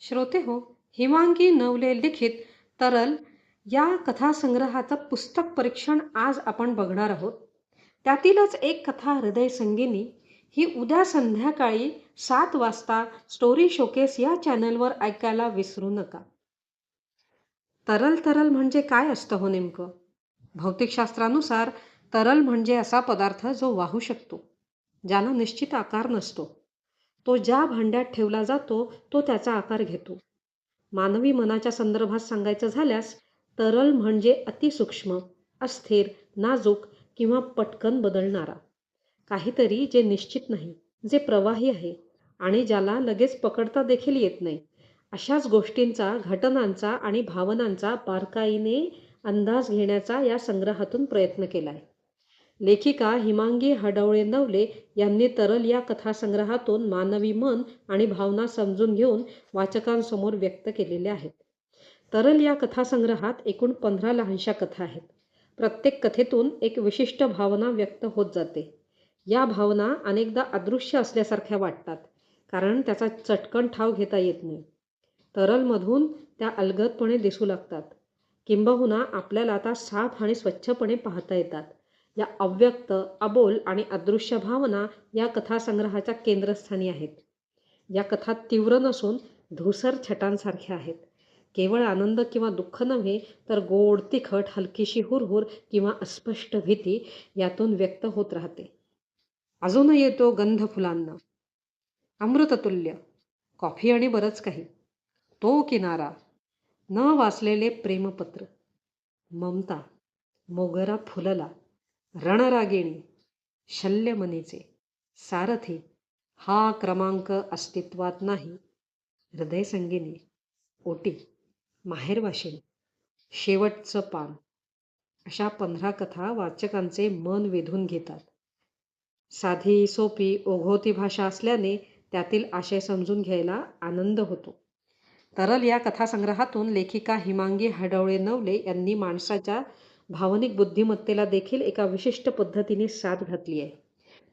श्रोते हो हिमांगी नवले लिखित तरल या कथासंग्रहाचं पुस्तक परीक्षण आज आपण बघणार आहोत. त्यातीलच एक कथा हृदय संगिनी ही उद्या संध्याकाळी सात वाजता स्टोरी शोकेस या चॅनलवर ऐकायला विसरू नका. तरल तरल म्हणजे काय असतं हो नेमकं? भौतिकशास्त्रानुसार तरल म्हणजे असा पदार्थ जो वाहू शकतो ज्याला निश्चित आकार नसतो. तो ज्या भांड्यात ठेवला जातो तो त्याचा आकार घेतो. मानवी मनाच्या संदर्भात सांगायचं झाल्यास तरल म्हणजे अतिसूक्ष्म अस्थिर नाजूक किंवा पटकन बदलणारा. काहीतरी जे निश्चित नाही जे प्रवाही आहे आणि ज्याला लगेच पकडता देखील येत नाही. अशाच गोष्टींचा घटनांचा आणि भावनांचा बारकाईने अंदाज घेण्याचा या संग्रहातून प्रयत्न केला आहे लेखिका हिमांगी हडवळे नवले यांनी तरल या कथासंग्रहातून मानवी मन आणि भावना समजून घेऊन वाचकांसमोर व्यक्त केलेल्या आहेत. तरल या कथासंग्रहात एकूण पंधरा लहानशा कथा आहेत. प्रत्येक कथेतून एक विशिष्ट भावना व्यक्त होत जाते. या भावना अनेकदा अदृश्य असल्यासारख्या वाटतात कारण त्याचा चटकन ठाव घेता येत नाही. तरलमधून त्या अलगदपणे दिसू लागतात. किंबहुना आपल्याला आता साफ आणि स्वच्छपणे पाहता येतात. या अव्यक्त अबोल आणि अदृश्य भावना या कथासंग्रहाच्या केंद्रस्थानी आहेत. या कथा तीव्र नसून धुसर छटांसारख्या आहेत. केवळ आनंद किंवा दुःख नव्हे तर गोड तिखट हलकीशी हुरहुर किंवा अस्पष्ट भीती यातून व्यक्त होत राहते. अजून येतो गंध फुलांना. अमृततुल्य. कॉफी आणि बरंच काही. तो किनारा. न वाचलेले प्रेमपत्र. ममता. मोगरा फुलला. रणरागिणी शल्यमनीचे सारथी हा क्रमांक अस्तित्वात नाही. हृदयसंगिनी ओटी माहेरवाशिणी शेवटचं पान. अशा पंधरा कथा वाचकांचे मन वेधून घेतात. साधी सोपी ओघोती भाषा असल्याने त्यातील आशय समजून घ्यायला आनंद होतो. तरल या कथासंग्रहातून लेखिका हिमांगी हडवळे नवले यांनी माणसाच्या भावनिक बुद्धिमत्तेला देखील एका विशिष्ट पद्धतीने साथ घातली आहे.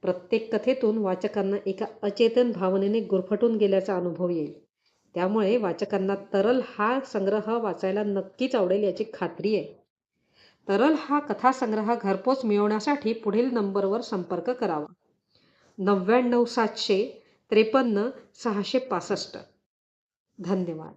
प्रत्येक कथेतून वाचकांना एका अचेतन भावनेने गुरफटून गेल्याचा अनुभव येईल. त्यामुळे वाचकांना तरल हा संग्रह वाचायला नक्कीच आवडेल याची खात्री आहे. तरल हा कथासंग्रह घरपोच मिळवण्यासाठी पुढील नंबरवर संपर्क करावा. नव्याण्णव सातशे त्रेपन्न सहाशे पासष्ट. धन्यवाद.